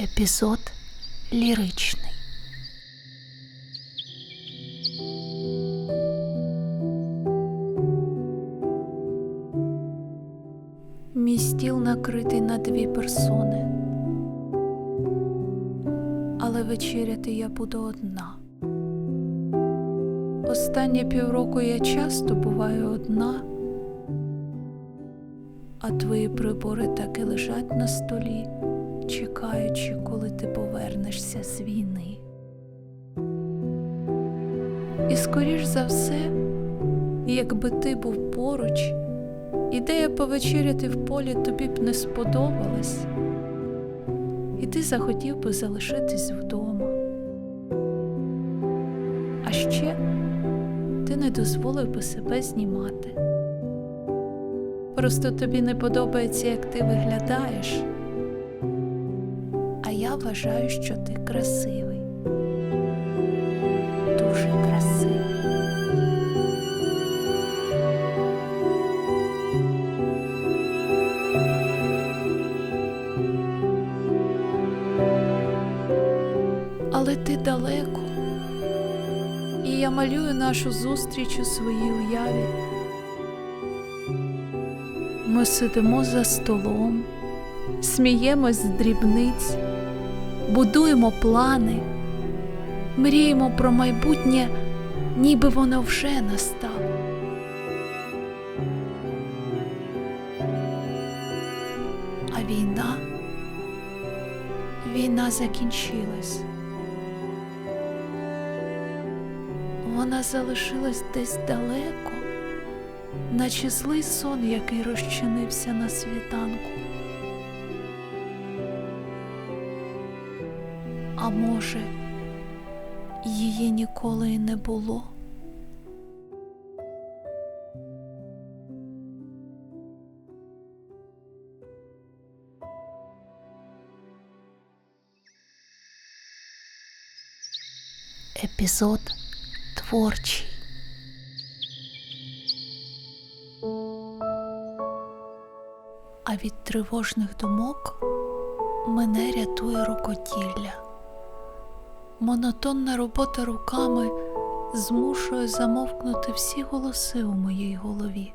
Епізод ліричний. Мій стіл накритий на дві персони. Але вечеряти я буду одна. Останні півроку я часто буваю одна, а твої прибори так і лежать на столі, чекаючи, коли ти повернешся з війни. І скоріш за все, якби ти був поруч, ідея повечеряти в полі тобі б не сподобалась, і ти захотів би залишитись вдома. А ще ти не дозволив би себе знімати. Просто тобі не подобається, як ти виглядаєш. Я вважаю, що ти красивий. Дуже красивий. Але ти далеко. І я малюю нашу зустріч у своїй уяві. Ми сидимо за столом, сміємось з дрібниць, будуємо плани, мріємо про майбутнє, ніби воно вже настало. А війна, війна закінчилась. Вона залишилась десь далеко, наче злий сон, який розчинився на світанку. А може, її ніколи й не було. Епізод творчий. А від тривожних думок мене рятує рукоділля. Монотонна робота руками змушує замовкнути всі голоси у моїй голові.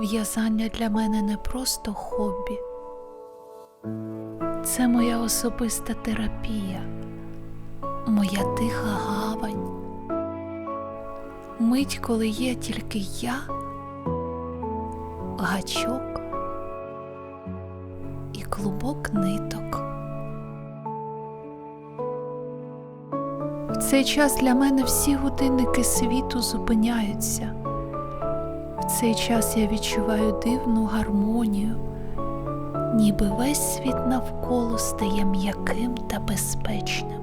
В'язання для мене не просто хобі, це моя особиста терапія, моя тиха гавань. Мить, коли є тільки я, гачок і клубок ниток. Цей час для мене всі годинники світу зупиняються. В цей час я відчуваю дивну гармонію, ніби весь світ навколо стає м'яким та безпечним.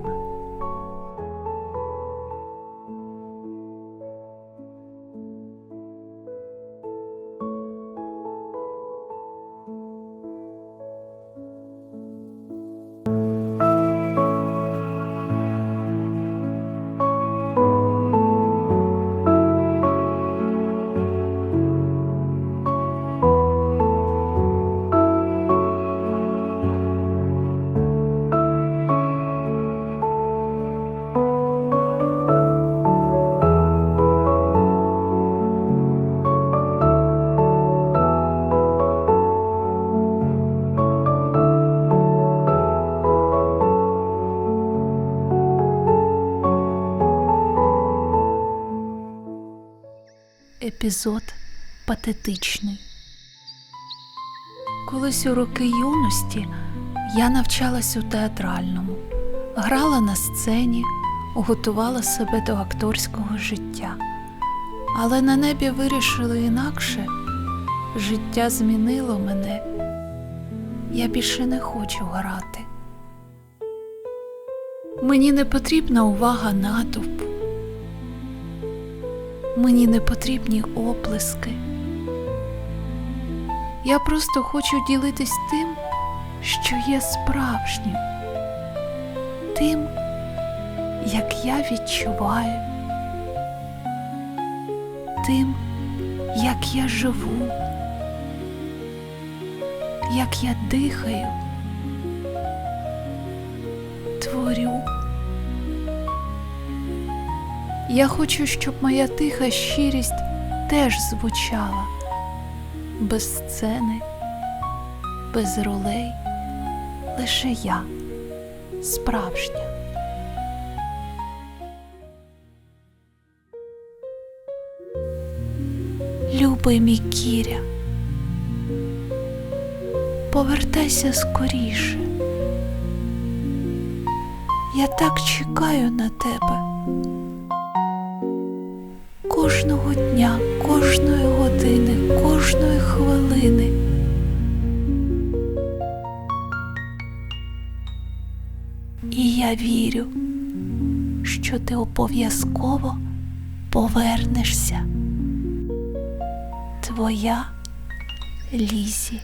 Епізод патетичний. Колись у роки юності я навчалась у театральному, грала на сцені, готувала себе до акторського життя. Але на небі вирішили інакше. Життя змінило мене. Я більше не хочу грати. Мені не потрібна увага натовпу. Мені не потрібні оплески. Я просто хочу ділитись тим, що є справжнім, тим, як я відчуваю, тим, як я живу, як я дихаю, горю. Я хочу, щоб моя тиха щирість теж звучала без сцени, без ролей, лише я справжня. Любий мій кіря, повертайся скоріше. Я так чекаю на тебе. Кожного дня, кожної години, кожної хвилини. І я вірю, що ти обов'язково повернешся. Твоя Лізі.